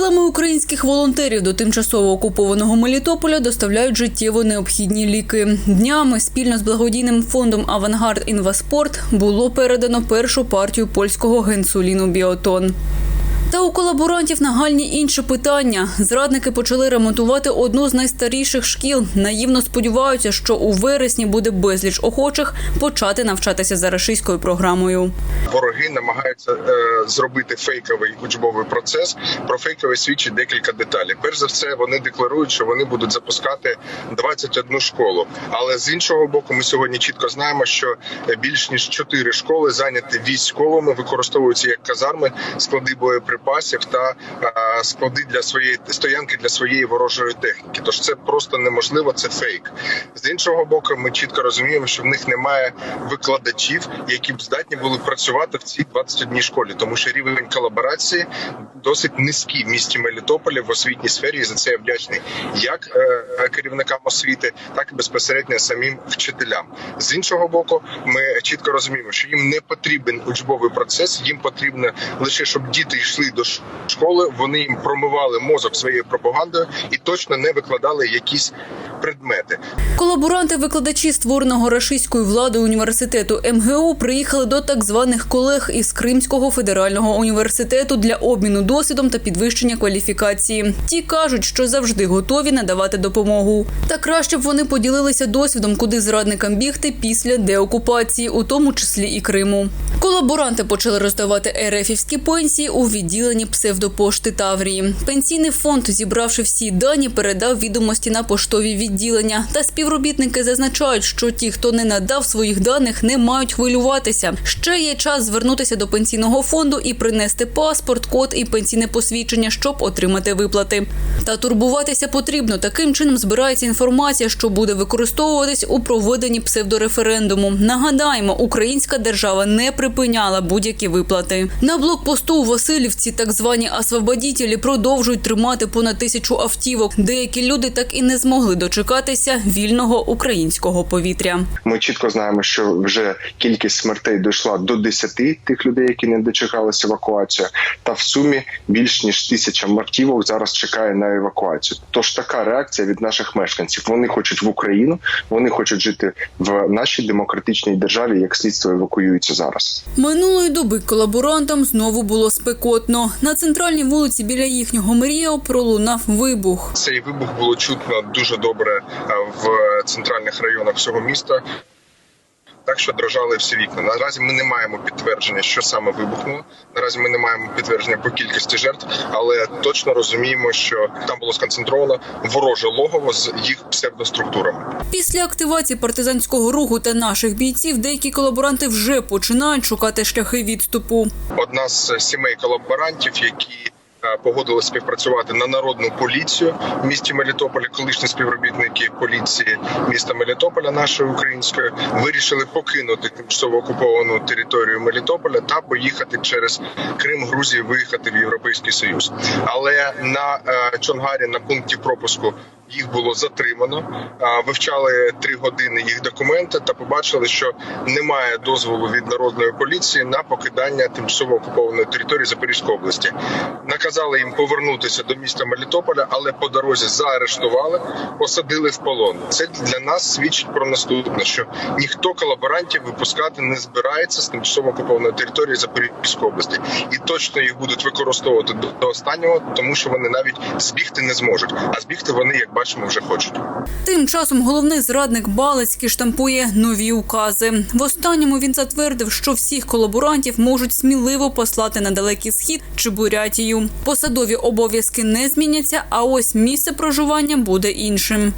Силами українських волонтерів до тимчасово окупованого Мелітополя доставляють життєво необхідні ліки. Днями спільно з благодійним фондом Авангард Інваспорт було передано першу партію польського генсуліну Біотон. Та у колаборантів нагальні інші питання. Зрадники почали ремонтувати одну з найстаріших шкіл. Наївно сподіваються, що у вересні буде безліч охочих почати навчатися за рашистською програмою. Вороги намагаються е, зробити фейковий учбовий процес. Про фейковий свідчить декілька деталей. Перш за все, вони декларують, що вони будуть запускати 21 школу. Але з іншого боку, ми сьогодні чітко знаємо, що більш ніж 4 школи зайняті військовими, використовуються як казарми, склади боєприпасів та е, склади для своєї стоянки для своєї ворожої техніки. Тож це просто неможливо, це фейк. З іншого боку, ми чітко розуміємо, що в них немає викладачів, які б здатні були працювати в цій 21 школі, тому що рівень колаборації досить низький в місті Мелітополі в освітній сфері. І за це я вдячний як е, керівникам освіти, так і безпосередньо самим вчителям. З іншого боку, ми чітко розуміємо, що їм не потрібен учбовий процес, їм потрібно лише щоб діти йшли до школи. Вони промивали мозок своєю пропагандою і точно не викладали якісь предмети. Колаборанти-викладачі створеного рашистською владою університету МГУ приїхали до так званих колег із Кримського федерального університету для обміну досвідом та підвищення кваліфікації. Ті кажуть, що завжди готові надавати допомогу. Та краще б вони поділилися досвідом, куди зрадникам бігти після деокупації, у тому числі і Криму. Колаборанти почали роздавати РФівські пенсії у відділенні псевдопошти Таврії. Пенсійний фонд, зібравши всі дані, передав відомості на поштові відділення. Та співробітники зазначають, що ті, хто не надав своїх даних, не мають хвилюватися. Ще є час звернутися до пенсійного фонду і принести паспорт, код і пенсійне посвідчення, щоб отримати виплати. Та турбуватися потрібно. Таким чином збирається інформація, що буде використовуватись у проведенні псевдореферендуму. Нагадаємо, українська держава не припиняла будь-які виплати. На блокпосту у Васильівці так звані освободітелі продовжують тримати понад тисячу автівок. Деякі люди так і не змогли дочекатися вільного українського повітря. Ми чітко знаємо, що вже кількість смертей дійшла до 10 тих людей, які не дочекалися евакуацію. Та в сумі більш ніж тисяча автівок зараз чекає на евакуацію. Тож така реакція від наших мешканців. Вони хочуть в Україну, вони хочуть жити в нашій демократичній державі, як слідство евакуюється зараз. Минулої доби колаборантам знову було спекотно. На центральній вулиці біля їхнього мрія пролунав вибух. Цей вибух було чутно дуже добре е, в центральних районах всього міста. Так що дрожали всі вікна. Наразі ми не маємо підтвердження, що саме вибухнуло. Наразі ми не маємо підтвердження по кількості жертв, але точно розуміємо, що там було сконцентровано вороже логово з їх псевдоструктурами. Після активації партизанського руху та наших бійців деякі колаборанти вже починають шукати шляхи відступу. Одна з сімей колаборантів, які е, Погодилися співпрацювати на народну поліцію в місті Мелітополя, Колишні співробітники поліції міста Мелітополя, нашої української, вирішили покинути тимчасово окуповану територію Мелітополя та поїхати через Крим, Грузію, виїхати в Європейський Союз. Але на е, Чонгарі на пункті пропуску їх було затримано. Вивчали три години їх документи та побачили, що немає дозволу від народної поліції на покидання тимчасово окупованої території Запорізької області. Наказали їм повернутися до міста Мелітополя, але по дорозі заарештували, посадили в полон. Це для нас свідчить про наступне: що ніхто колаборантів випускати не збирається з тимчасово окупованої території Запорізької області, і точно їх будуть використовувати до, останнього, тому що вони навіть збігти не зможуть. А збігти вони, як бачимо, вже хочуть. Тим часом головний зрадник Балицький штампує нові укази. В останньому він затвердив, що всіх колаборантів можуть сміливо послати на далекий схід чи Бурятію. Посадові обов'язки не зміняться, а ось місце проживання буде іншим.